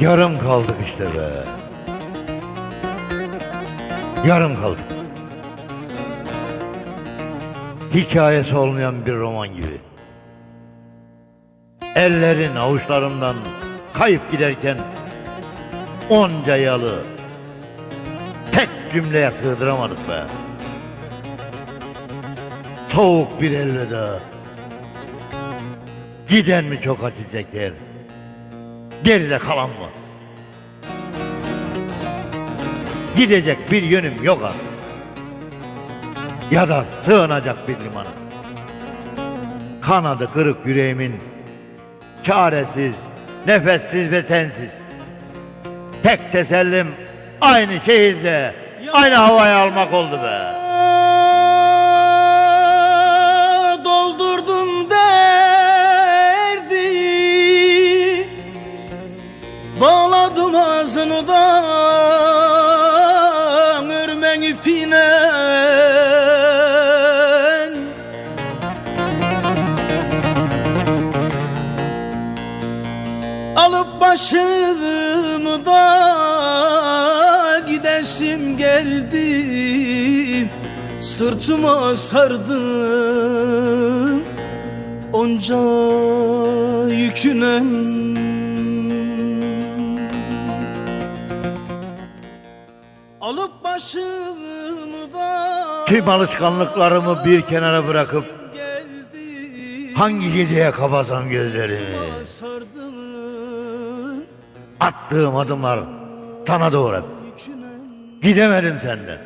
Yarım kaldık işte be. Yarım kaldık. Hikayesi olmayan bir roman gibi. Ellerin avuçlarımdan kayıp giderken onca yalı tek cümleye sığdıramadık be. Soğuk bir elveda. Giden mi çok acı çeker? Geride kalan mı? Gidecek bir yönüm yok artık. Ya da sığınacak bir liman. Kanadı kırık yüreğimin çaresiz, nefessiz ve sensiz. Tek tesellim aynı şehirde, aynı havayı almak oldu be. Da Örmen ipine. Alıp başımı da gidesim geldi. Sırtıma sardım onca yükünen Tüm alışkanlıklarımı bir kenara bırakıp hangi geceye kapatsam gözlerimi attığım adımlar sana doğru. Gidemedim senden.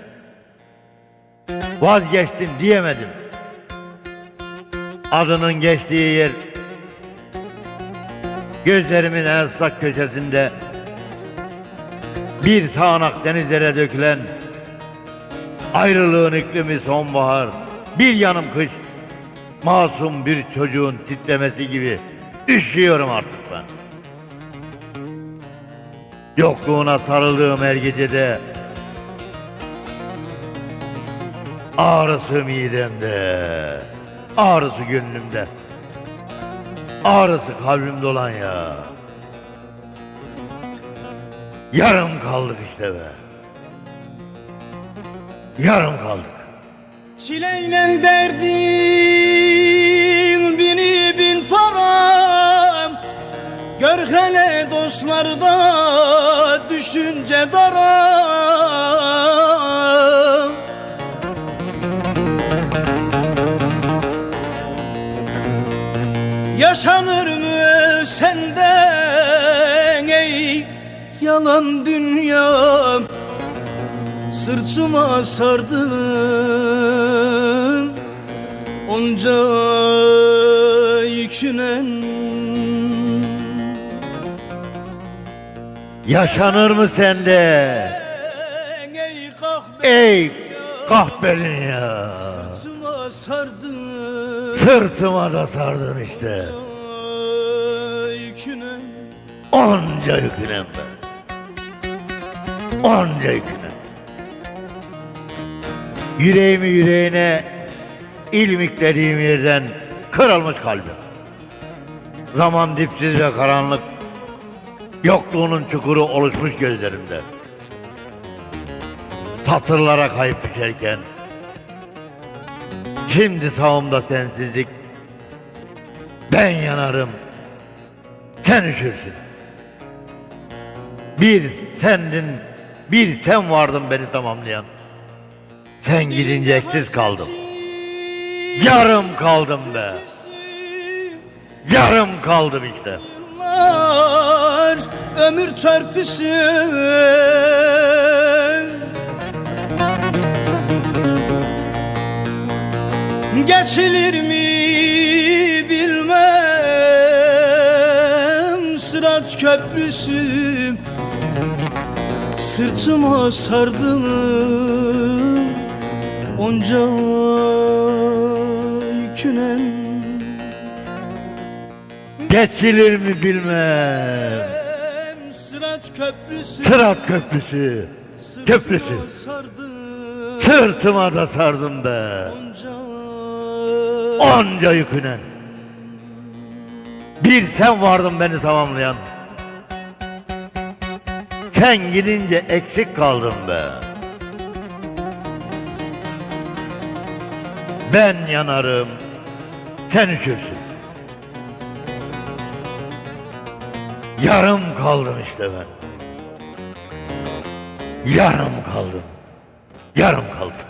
Vazgeçtim diyemedim. Adının geçtiği yer gözlerimin en ıslak köşesinde bir sağanak denizlere dökülen ayrılığın iklimi sonbahar bir yanım kış. Masum bir çocuğun titremesi gibi üşüyorum artık ben. Yokluğuna sarıldığım her gecede Ağrısı midemde Ağrısı gönlümde Ağrısı kalbimde olan ya. Yarım kaldık işte be Yarım kaldık Çileyle derdin bini bin param. Gör hele dostlarda düşünce daram. Yaşanır mı senden ey yalan dünya Sırtıma sardım. Onca yükünen Yaşanır mı sende? Ey kahpelin ya. Sırtıma sardım Sırtıma da sardın işte. Onca yükünen. Onca yükünem ben. Onca yükünem Yüreğimi yüreğine ilmiklediğim yerden kırılmış kalbim. Zaman dipsiz ve karanlık Yokluğunun çukuru oluşmuş gözlerimde. Satırlara kayıp düşerken Şimdi sağımda sensizlik Ben yanarım Sen üşürsün. Bir sendin Bir sen vardın beni tamamlayan Sen gidince eksiz kaldım. Yarım kaldım be. Yarım kaldım işte. Ömür törpüsü Geçilir mi bilmem. Sırat köprüsü Sırtıma sardım onca yükünen Geçilir mi bilmem. Sırat köprüsü Sırat köprüsü Köprüsü. Sırtıma da sardım be. Onca Onca yükünen. Bir sen vardın beni tamamlayan. Sen gidince eksik kaldım be. Ben yanarım, sen üşürsün. Yarım kaldım işte ben. Yarım kaldım. Yarım kaldım.